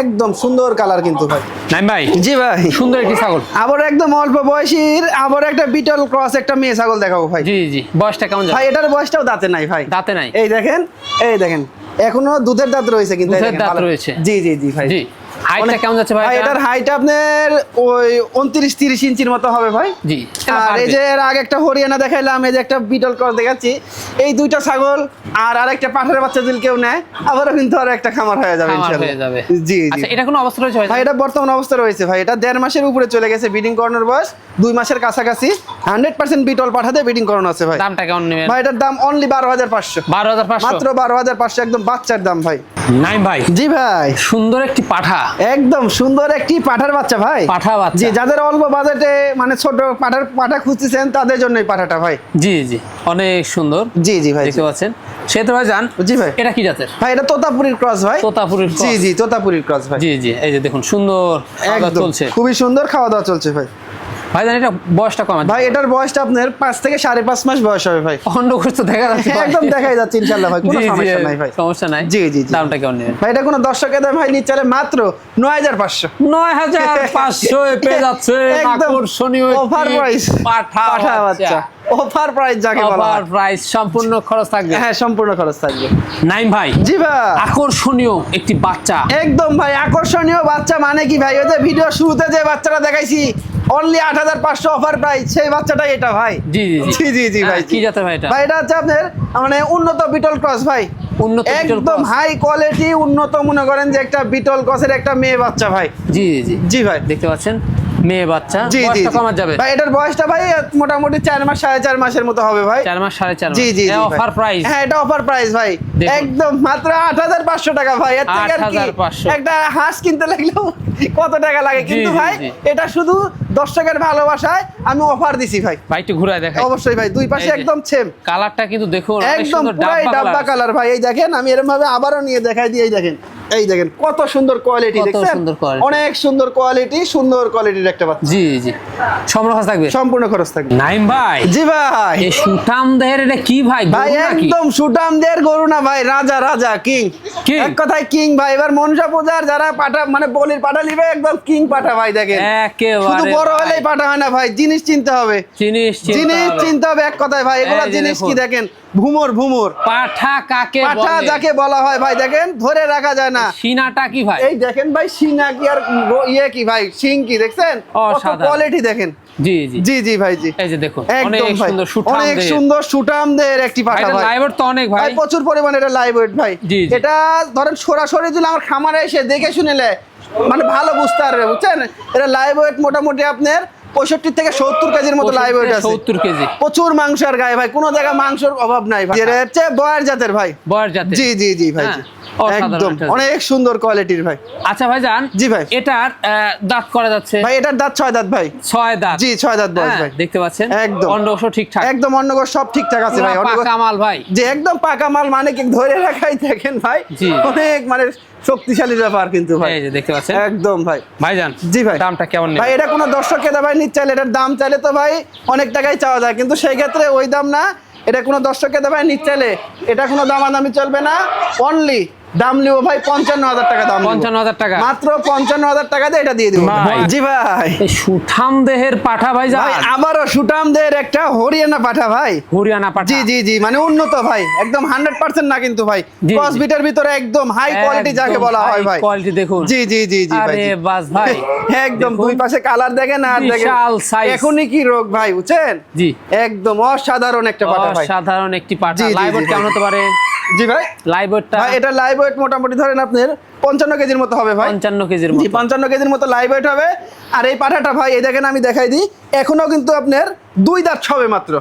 একদম সুন্দর কালার কিন্তু ভাই। নাইম ভাই জি ভাই। সুন্দর একটি ছাগল। আবার একদম অল্প বয়সীর আবার একটা বিটল ক্রস একটা মেয়ে ছাগল দেখাবো ভাই। জি জি বয়সটা কেমন ভাই এটার বয়সটাও দাঁতে নাই ভাই। দাঁতে নাই? এই দেখেন এই দেখেন এখনও দুধের দাঁত রয়েছে কিন্তু দুধের দাঁত রয়েছে। জি জি জি ভাই। জি। হাইটটা কেমন যাচ্ছে ভাই এটার হাইট আপনার ওই উনত্রিশ তিরিশ ইঞ্চির মতো হবে ভাই। জি আর এই যে এর আগে একটা হরিয়ানা দেখাইলাম এই যে একটা বিটল ক্রস দেখাচ্ছি এই দুইটা ছাগল আর আরেকটা পাঠার বাচ্চা যদি কেউ নেয় আবারও কিন্তু আর একটা খামার হয়ে যাবে ইনশাআল্লাহ। জি জি। আচ্ছা এটা কোনো অবস্থা রয়েছে ভাই? এটা বর্তমান অবস্থা রয়েছে ভাই এটা দেড় মাসের উপরে চলে গেছে বিডিং করানোর বয়স দুই মাসের কাছাকাছি। হান্ড্রেড পার্সেন্ট বিটল পাঠাতে বিডিং করানো আছে ভাই। দামটা কেমন নেবেন? ভাই এটার দাম অনলি বারো হাজার পাঁচশো। বারো হাজার পাঁচশো? মাত্র বারো হাজার পাঁচশো একদম বাচ্চার দাম ভাই। নাইম ভাই। জি ভাই। সুন্দর একটি পাঠা। একদম সুন্দর একটি পাঠার বাচ্চা ভাই। পাঠা বাচ্চা। জি যাদের অল্প বাজেটে মানে ছোট পাঠার পাঠা খুঁজতেছেন তাদের জন্যই পাঠাটা ভাই। জি জি অনেক সুন্দর। জি জি ভাই দেখতে পাচ্ছেন। সে তো ভাই জান জি ভাই। এটা কি জাতের? ভাই এটা তোতাপুরীর ক্রস ভাই। তোতাপুরির জি জি তোতাপুরীর ক্রস ভাই। জি জি এই যে দেখুন সুন্দর একদম। চলছে। খুবই সুন্দর খাওয়া দাওয়া চলছে ভাই। ভাইজান এটা বয়সটা কম ভাই এটার বয়সটা আপনার পাঁচ থেকে সাড়ে পাঁচ মাস বয়স হবে ভাই। অন্ডকোষ তো দেখা যাচ্ছে একদম দেখাই যাচ্ছে ভাই কোনো সমস্যা নাই ভাই। সমস্যা নাই। জি, জি। দামটা কেমন নেবেন ভাই এটা কোনো দর্শক ভাই মাত্র পেয়ে যাচ্ছে আকর্ষণীয় অফার প্রাইস। পাঠা পাঠা বাচ্চা অফার প্রাইস যাকে বলা অফার প্রাইস সম্পূর্ণ খরচ থাকবে। হ্যাঁ সম্পূর্ণ খরচ থাকবে। নাইম ভাই জি ভাই। আকর্ষণীয় একটি বাচ্চা। একদম ভাই আকর্ষণীয় বাচ্চা মানে কি ভাই? ওই যে ভিডিও শুরুতে যে বাচ্চাটা দেখাইছি অনলি আট হাজার পাঁচশো অফার প্রাইস সেই বাচ্চাটাই এটা ভাই। জি জি জি। জি ভাই। হ্যাঁ, কি জাতের ভাই এটা? ভাই এটা হচ্ছে আপনার মানে উন্নত বিটল ক্রস ভাই। উন্নত একদম হাই কোয়ালিটি উন্নত মনে করেন যে একটা বিটল ক্রসের একটা মেয়ে বাচ্চা ভাই। জি জি। জি ভাই। দেখতে পাচ্ছেন? মেয়ে বাচ্চা জি জি বয়সটা কমার যাবে? ভাই এটার বয়সটা ভাই মোটামুটি চার মাস সাড়ে চার মাসের মতো হবে ভাই। চার মাস সাড়ে চার মাস। জি জি অফার প্রাইস হ্যাঁ এটা অফার প্রাইস ভাই। একদম মাত্র আট হাজার পাঁচশো টাকা ভাই। এর থেকে আর কি 8,500 একটা হাঁস কিনতে লাগলেও কত টাকা লাগে? কিন্তু ভাই এটা শুধু দর্শকের ভালোবাসায় আমি অফার দিছি ভাই। ভাই একটু ঘুরায় দেখাই। অবশ্যই ভাই দুই পাশে একদম সেম কালারটা কিন্তু দেখুন একদম পুরাই ডাব্বা কালার ভাই। এই দেখেন আমি এরকম ভাবে আবারও নিয়ে দেখাই দিই এই দেখেন। এই দেখেন কত সুন্দর কোয়ালিটি দেখছেন? অনেক সুন্দর কোয়ালিটি সুন্দর কোয়ালিটির একটা বাচ্চা। জি জি। সমরখাস থাকবে? সম্পূর্ণ খরচ থাকবে। নাইম ভাই। জি ভাই। এই সুটাম দেহের এটা কি ভাই? ভাই একদম সুটাম দের গরু না ভাই রাজা রাজা কিং এক কথায় কিং ভাই। এবার মনসা পূজার যারা পাঠা মানে বলির পাঠা নিবে একদম কিং পাঠা ভাই দেখেন। একেবারে শুধু বড় হলেই পাঠা হয় না ভাই জিনিস চিনতে হবে। জিনিস চিনতে জিনিস হবে। চিনতে হবে এক কথায় ভাই এগুলা জিনিস কি দেখুন। ভুমর ভুমর। পাঠা কাকে পাঠা যাকে বলা হয় ভাই দেখেন ধরে রাখা যায় না। সিনাটা কি ভাই? এই দেখেন ভাই সিনা কি আর ইয়ে কি ভাই? সিং কি দেখছেন। কোয়ালিটি দেখেন। জি জি। জি জি ভাই জি। এই যে দেখুন অনেক সুন্দর সুঠাম অনেক। সুন্দর সুটামদের একটি পাঠা ভাই লাইভার তো অনেক ভাই। প্রচুর পরিমাণে এটা লাইভ ওয়েট ভাই। এটা ধরেন সরাসরি যদি আমার খামারে এসে দেখে শুনেলে মানে ভালো বুঝতে পারবে বুঝছেন? এটা লাইভ ওয়েট মোটামুটি আপনার পঁয়ষট্টি থেকে সত্তর কেজির মতো লাইভ ওয়েট আছে। সত্তর কেজি। প্রচুর মাংস আর গায়ে ভাই। কোনো জায়গায় মাংসের অভাব নাই ভাই। এটা হচ্ছে বয়ার জাতের ভাই। বয়স যাতে জি জি জি ভাই হ্যাঁ, একদম। অনেক সুন্দর কোয়ালিটির ভাই। আচ্ছা ভাই যান জি ভাই। এটার দাঁত করা যাচ্ছে? ভাই এটার দাঁত ছয় দাঁত ভাই। ছয় দাঁত। জি ছয় দাঁত বয়স হ্যাঁ, ভাই। দেখতে পাচ্ছেন? একদম। অন্ডকোষ ঠিকঠাক। একদম সব ঠিকঠাক আছে ভাই। পাকা মাল ভাই। যে একদম পাকা মাল মানে কি ধরে রাখাই দেখেন ভাই? জি। অনেক মানে শক্তিশালী ব্যাপার কিন্তু ভাই। এই যে দেখতে পাচ্ছেন। একদম ভাই। ভাইজান জি ভাই। দামটা কেমন ভাই এটা কোনো দর্শক কেদা ভাই নিচ্ছে এটার দাম চাইলে তো ভাই অনেক টাকাই চাওয়া যায়। কিন্তু সেই ক্ষেত্রে ওই দাম না এটা কোনো দর্শক কেদা ভাই নিচ্ছে এটা কোনো দামাদামি চলবে না। অনলি দাম লিব ভাই পঞ্চান্ন হাজার টাকা দাম পঞ্চান্ন হাজার টাকা। মাত্র পঞ্চান্ন হাজার টাকা দিয়ে এটা দিয়ে দিব। জি ভাই। সুঠাম দেহের পাঠা ভাই আবারও সুটামদের একটা হরিয়ানা পাঠা ভাই। হরিয়ানা পাঠা। জি জি জি মানে উন্নত ভাই একদম হান্ড্রেড পার্সেন্ট না কিন্তু ভাই। জি, ক্রস বিটের ভিতরে একদম হাই কোয়ালিটি যাকে বলা হয় ভাই। কোয়ালিটি দেখুন। জি জি জি জি ভাই বাস ভাই। একদম দুই পাশে কালার দেখেন আর দেখেন। এখনই কি রোগ ভাই বুঝছেন? জি। একদম অসাধারণ একটা পাটা ভাই। সাধারণ একটি পাঠা। লাইভ কেমন হতে পারে? জি ভাই। লাইভ ভাই এটা লাইভ ওয়েট মোটামুটি ধরেন আপনার পঞ্চান্ন কেজির মতো হবে ভাই। পঞ্চান্ন কেজির মতো। পঞ্চান্ন কেজির মতো লাইভ ওয়েট হবে। আর এই পাঠাটা ভাই এই দেখেন আমি দেখাই দিই। এখনও কিন্তু আপনার দুই দাঁত সবে মাত্র।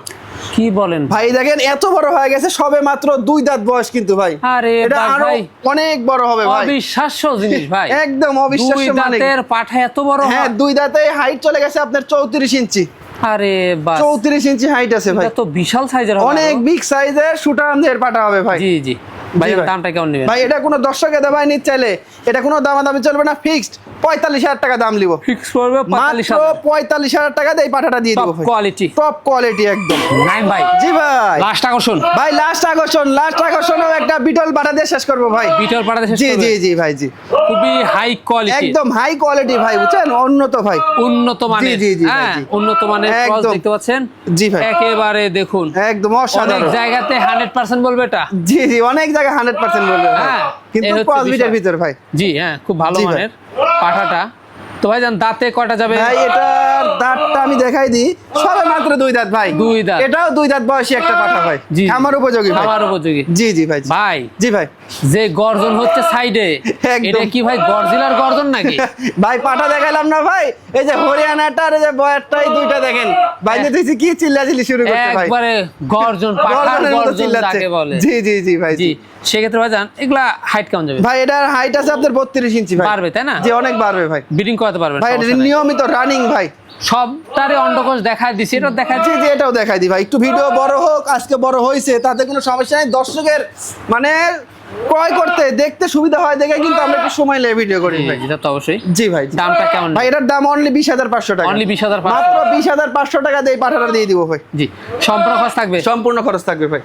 কি বলেন? ভাই দেখেন এত বড় হয়ে গেছে সবে মাত্র দুই দাঁত বয়স কিন্তু ভাই। আরে এটা আরও অনেক বড় হবে ভাই। অবিশ্বাস্য জিনিস ভাই। একদম অবিশ্বাস্য মানে দাঁতের পাঠা এত বড় হ্যাঁ দুই দাঁতে হাইট চলে গেছে আপনার চৌত্রিশ ইঞ্চি। আরে বাস। চৌত্রিশ ইঞ্চি হাইট আছে ভাই। এটা তো বিশাল সাইজের হবে অনেক বিগ সাইজের সুটামদের পাটা হবে ভাই। জি জি। ভাই দামটা কেমন নেবেন? ভাই এটা কোনো দর্শকে দেবাই নিতে চাইলে। এটা কোনো দামাদামি চলবে না ফিক্সড পঁয়তাল্লিশ হাজার টাকা দাম লিব ফিক্স করবে মাত্র পঁয়তাল্লিশ হাজার টাকা দিয়ে পাঠাটা দিয়ে টপ কোয়ালিটি টপ কোয়ালিটি একদম। নাইম ভাই। জি ভাই। লাস্ট আকর্ষণ। ভাই লাস্ট আকর্ষণ লাস্ট আকর্ষণও একটা বিটল পাঠা দিয়ে শেষ করব ভাই। বিটল পাঠাতে শেষ জি জি জি ভাই জি। খুবই হাই কোয়ালিটি একদম হাই কোয়ালিটি ভাই বুঝছেন? উন্নত ভাই। উন্নত মানের। জি, জি, হ্যাঁ উন্নত মানের ক্রস একদম। দেখতে পাচ্ছেন? জি ভাই। একেবারে দেখুন। একদম অনেক জায়গাতে হান্ড্রেড পার্সেন্ট বলবে এটা? জি জি অনেক জায়গায় হান্ড্রেড পার্সেন্ট বলবে হ্যাঁ, কিন্তু পাঁচ মিটার ভিতরে ভাই। জি হ্যাঁ খুব ভালো মানের। পাঠাটা। তো ভাই জান দাঁতে কয়টা যাবে? ভাই এটার দাঁতটা আমি দেখাই দিই। সবে মাত্র দুই দাঁত ভাই। দুই দাঁত। এটাও দুই দাঁত বয়সী একটা পাঠা ভাই। জি আমার উপযোগী ভাই। আমার উপযোগী। জি জি ভাই ভাই জি ভাই। যে গর্জন হচ্ছে সাইডে এটা কি ভাই গর্জিলার গর্জন নাকি? ভাই পাঠা দেখাইলাম না ভাই। এই যে হরিয়ানাটার এই যে বয়ারটাই দুইটা দেখেন। ভাই হ্যাঁ। দেখছি কি চিল্লাচিল্লি শুরু করছে ভাই। একবারে গর্জন পাঠার গর্জন যাকে বলে। জি জি জি ভাই জি। সেক্ষেত্রে ভাই জান এগুলা হাইট কেমন যাবে? ভাই এটার হাইট আছে আপনার বত্রিশ ইঞ্চি ভাই। পারবে তাই না? জি অনেক বাড়বে ভাই। বিডিং করাতে পারবেন ভাই নিয়মিত রানিং ভাই। সবটারে অন্ডকোষ দেখা দিছি এটা দেখা জি জি এটাও দেখাই দিই ভাই। একটু ভিডিও বড় হোক আজকে বড় হয়েছে তাতে কোনো সমস্যা নেই। দর্শকের মানে ক্রয় করতে দেখতে সুবিধা হয় দেখে কিন্তু আমরা একটু সময় লেগে ভিডিও করি ভাই। এটা তো অবশ্যই। জি ভাই দামটা কেমন? ভাই এটার দাম অনলি বিশ হাজার পাঁচশো টাকা। Only 20,500 মাত্র বিশ হাজার পাঁচশো টাকা দিয়ে পাঠাটা দিয়ে দিব ভাই। জি সম্পূর্ণ খরচ থাকবে। সম্পূর্ণ খরচ থাকবে ভাই।